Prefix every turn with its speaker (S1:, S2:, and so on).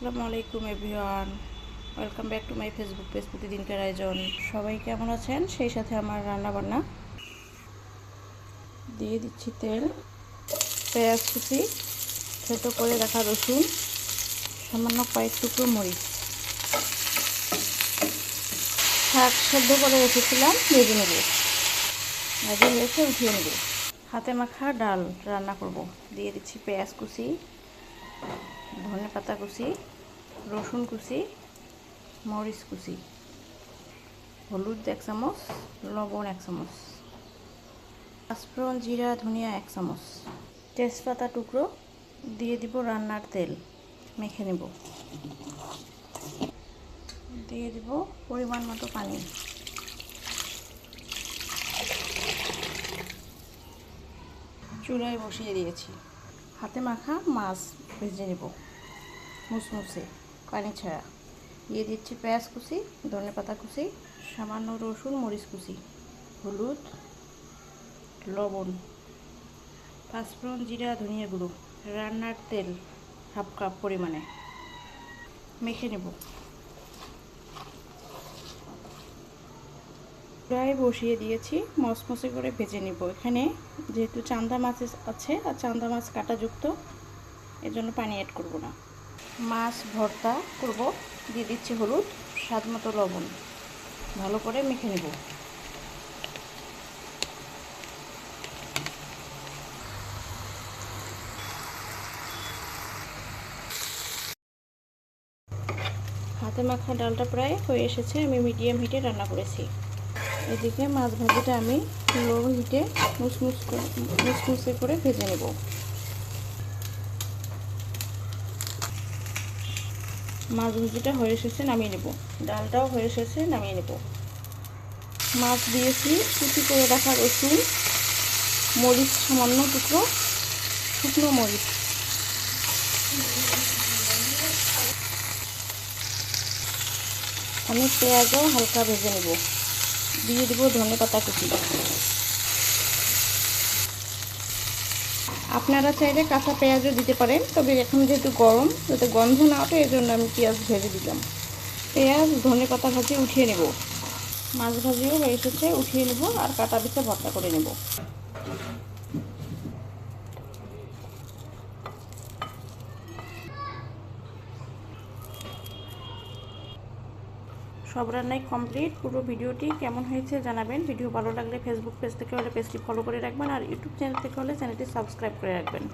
S1: আসসালামু আলাইকুম everyone. Welcome back to my Facebook page প্রতিদিনকার আয়োজন। সবাই কেমন আছেন? সেই সাথে আমার রান্না বান্না দিয়ে দিচ্ছি তেল, পেঁয়াজ কুচি, ছোটো করে রাখা রসুন, সামান্য কয়েক টুকরো মরিচ। শাক সেদ্ধ করে রেখেছিলাম, ভেজে নেব। ভেজে হয়েছে উঠিয়ে নেব। হাতে মাখা ডাল রান্না করব। দিয়ে দিচ্ছি পেঁয়াজ কুচি ধনে পাতা কুচি, রসুন কুচি, মরিচ কুচি। হলুদ এক চামচ, লবণ এক চামচ। পাঁচফোড়ন জিরা, ধনিয়া এক চামচ। তেজপাতা টুকরো দিয়ে দিব রান্নার তেল, মেখে নেব। দিয়ে দিব পরিমাণ মতো পানি। চুলায় বসিয়ে দিয়েছি। হাতে মাখা মাছ ভেজে নেব। মুসমুসে পানি ছাড়া। দিয়ে দিচ্ছি পেঁয়াজ কুচি, ধনে পাতা কুচি, সামান্য রসুন, মরিচ কুচি, হলুদ, লবণ, পাঁচফোড়ন জিরা, ধনিয়া গুঁড়ো, রান্নার তেল হাফ কাপ পরিমাণে। মেখে নেব। প্রায় বসিয়ে দিয়েছি। মসমসে করে ভেজে নিব। এখানে যেহেতু চান্দা মাছ আছে, আর চান্দা মাছ কাটাযুক্ত, এজন্য পানি অ্যাড করব না। মাছ ভর্তা করব। দিয়ে দিচ্ছি হলুদ স্বাদ মতো লবণ। ভালো করে মেখে নেব। হাতে মাখা ডালটা প্রায় হয়ে এসেছে। আমি মিডিয়াম হিটে রান্না করেছি। এদিকে মাছ ভাজিটা আমি লো হিটে মুসমুস মুসমুসে করে ভেজে নেব। মাছ ভাজিটা হয়ে এসেছে, নামিয়ে নেব। ডালটাও হয়ে এসেছে, নামিয়ে নেব। মাছ দিয়েছি কুচি করে রাখা রসুন, মরিচ, সামান্য টুকরো, শুকনো মরিচ। আমি পেঁয়াজও হালকা ভেজে নেব। দিয়ে দেবো ধনে পাতা কুচি। আপনারা চাইলে কাঁচা পেঁয়াজও দিতে পারেন, তবে এখন যেহেতু গরম, যাতে গন্ধ না ওঠে এই জন্য আমি পেঁয়াজ ভেজে দিলাম। পেঁয়াজ, ধনে পাতা ভাজি উঠিয়ে নেব। মাছ ভাজিও হয়ে এসেছে, উঠিয়ে নেব আর কাটা পিঠে ভর্তা করে নেব। সব রান্নাই কমপ্লিট পুরো ভিডিওটি কেমন হয়েছে জানাবেন। ভিডিও ভালো লাগলে ফেসবুক পেজ থেকে হলে পেজটি ফলো করে রাখবেন আর ইউটিউব চ্যানেল থেকে হলে চ্যানেলটি সাবস্ক্রাইব করে রাখবেন।